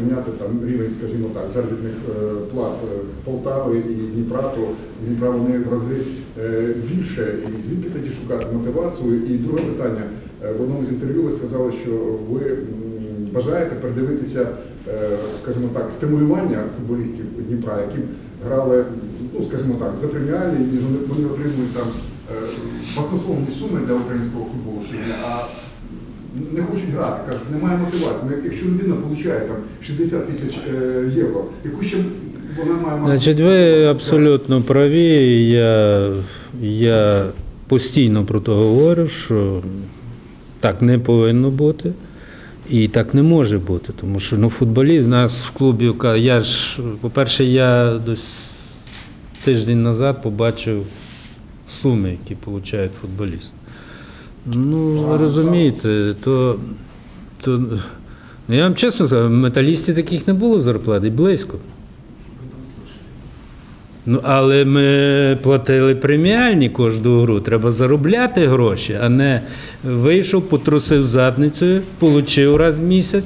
порівняти там рівень, скажімо так, заробітних е, плат е, Полтави і Дніпра, то Дніпра вони в рази е, більше. І звідки тоді шукати мотивацію? І друге питання. В одному з інтерв'ю ви сказали, що ви бажаєте передивитися, скажімо так, стимулювання футболістів Дніпра, які грали, ну скажімо так, за преміальні, і вони- отримують там баснословні суми для українського футболу а не хочуть грати, кажуть, немає мотивації. Ну, якщо людина отримує там 60 тисяч е, євро, яку ще вона має мати? Значить, ви абсолютно праві. Я, я постійно про то говорю, що так не повинно бути. І так не може бути, тому що ну, футболіст нас в клубі, я ж, по-перше, я десь тиждень назад побачив суми, які отримують футболісти. Ну, ви розумієте, то, то ну, я вам чесно скажу, в металісті таких не було зарплат, і близько. Ну, але ми платили преміальні кожну гру. Треба заробляти гроші, а не вийшов, потрусив задницею, отримав раз в місяць.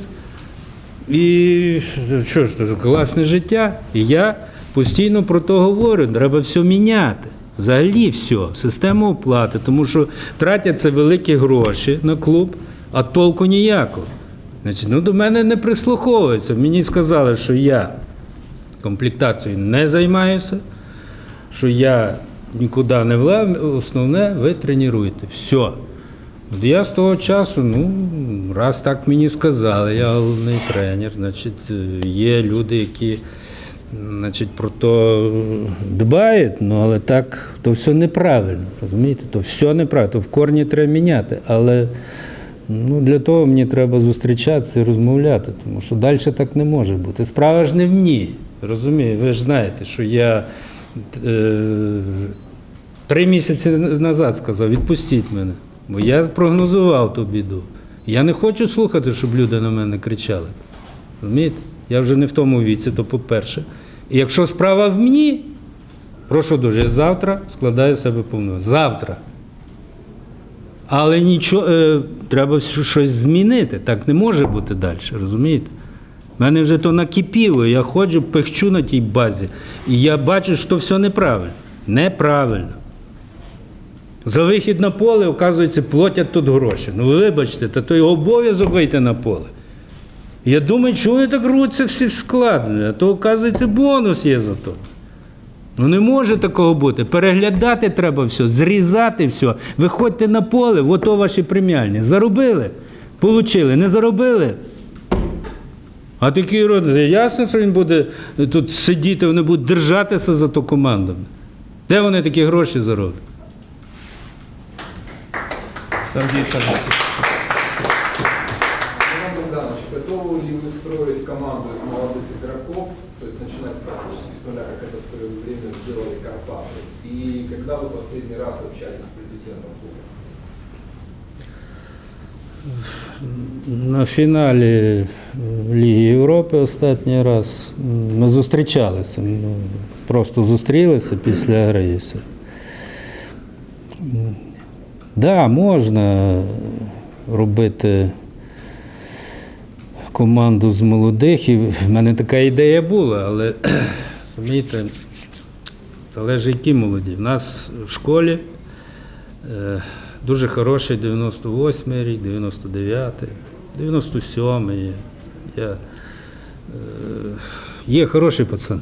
І що ж, класне життя. І я постійно про то говорю. Треба все міняти. Взагалі все, систему оплати, тому що тратяться великі гроші на клуб, а толку ніякого. Значить, ну, до мене не прислуховуються. Мені сказали, що я комплектацією не займаюся, що я нікуди не влав, основне ви тренуєте. Все. От я з того часу, ну, раз так мені сказали, я головний тренер, значить, е, є люди, які значить, про то дбають, ну, але так, то все неправильно, розумієте? То все неправильно, то в корні треба міняти. Але ну, для того мені треба зустрічатися і розмовляти, тому що далі так не може бути. Справа ж не в мені. Розумієте, ви ж знаєте, що я е, три місяці назад сказав, відпустіть мене. Бо я прогнозував ту біду. Я не хочу слухати, щоб люди на мене кричали. Розумієте? Я вже не в тому віці, то по-перше. Якщо справа в мені, прошу дуже, я завтра складаю себе повно. Завтра. Але нічого, е, треба щось змінити. Так не може бути далі, розумієте? У мене вже то накипіло, я ходжу, пихчу на тій базі, і я бачу, що все неправильно. Неправильно. За вихід на поле, оказується, платять тут гроші. Ну вибачте, та то й обов'язок вийти на поле. Я думаю, чого вони так рвуться всі в склад? А то, оказується, бонус є за то. Ну не може такого бути. Переглядати треба все, зрізати все. Виходьте на поле, ото ваші преміальні. Заробили, получили, не заробили. А такий род, ясно, що він буде тут сидіти, вони будуть держатися за ту команду. Де вони такі гроші зароблять? Сергій Чернець. готовы ли вы строить команду из молодых игроков, то есть начинать практически с нуля, как это в свое время сделали Карпаты? И когда вы последний раз общались с президентом клуба? На фіналі е, Ліги Європи останній раз м, ми зустрічалися. ну, Просто зустрілися після гри і все. Так, да, можна робити команду з молодих. І в мене така ідея була, але розумієте, залежить які молоді. У нас в школі е, дуже хороший 98-й рік, 99-й, 97-й. є. Я, е, є хороші пацани.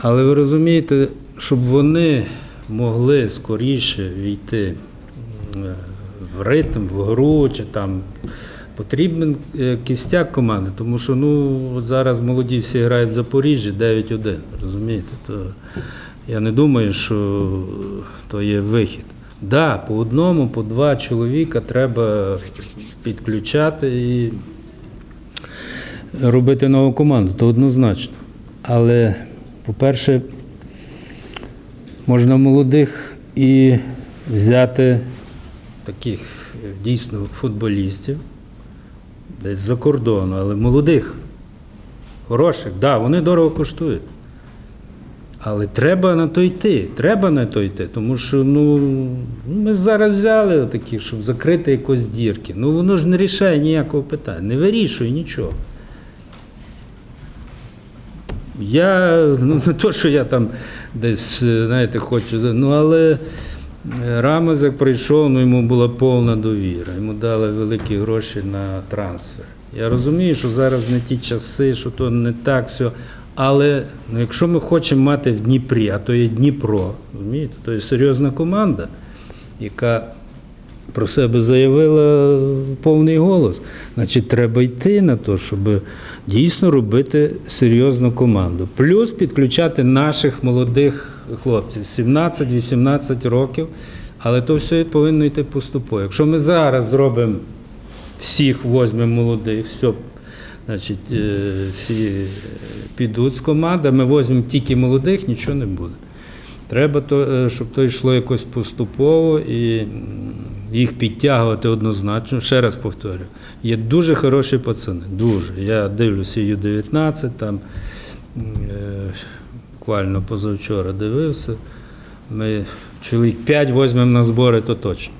Але ви розумієте, щоб вони могли скоріше війти е, в ритм, в гру, чи там потрібен е, кістяк команди, тому що ну, зараз молоді всі грають в Запоріжжі 9-1, розумієте? То я не думаю, що то є вихід. Так, да, по одному, по два чоловіка треба підключати і робити нову команду, то однозначно. Але, по-перше, можна молодих і взяти таких е, дійсно футболістів десь за кордону, але молодих, хороших, так, да, вони дорого коштують. Але треба на то йти, треба на то йти, тому що ну, ми зараз взяли такі, щоб закрити якось дірки. Ну воно ж не рішає ніякого питання, не вирішує нічого. Я ну не то, що я там десь, е, знаєте, хочу, ну але е, прийшов, ну йому була повна довіра. Йому дали великі гроші на трансфер. Я розумію, що зараз не ті часи, що то не так все. Але ну, якщо ми хочемо мати в Дніпрі, а то є Дніпро, розумієте, то є серйозна команда, яка про себе заявила повний голос. Значить, треба йти на те, щоб дійсно робити серйозну команду. Плюс підключати наших молодих хлопців 17-18 років, але то все повинно йти поступово. Якщо ми зараз зробимо всіх возьмемо молодих, все, значить, е, всі підуть з команди, ми візьмемо тільки молодих, нічого не буде. Треба, то, е, щоб то йшло якось поступово і їх підтягувати однозначно. Ще раз повторю, є дуже хороші пацани, дуже. Я дивлюся Ю-19, там е, буквально позавчора дивився. Ми чоловік 5 візьмемо на збори, то точно.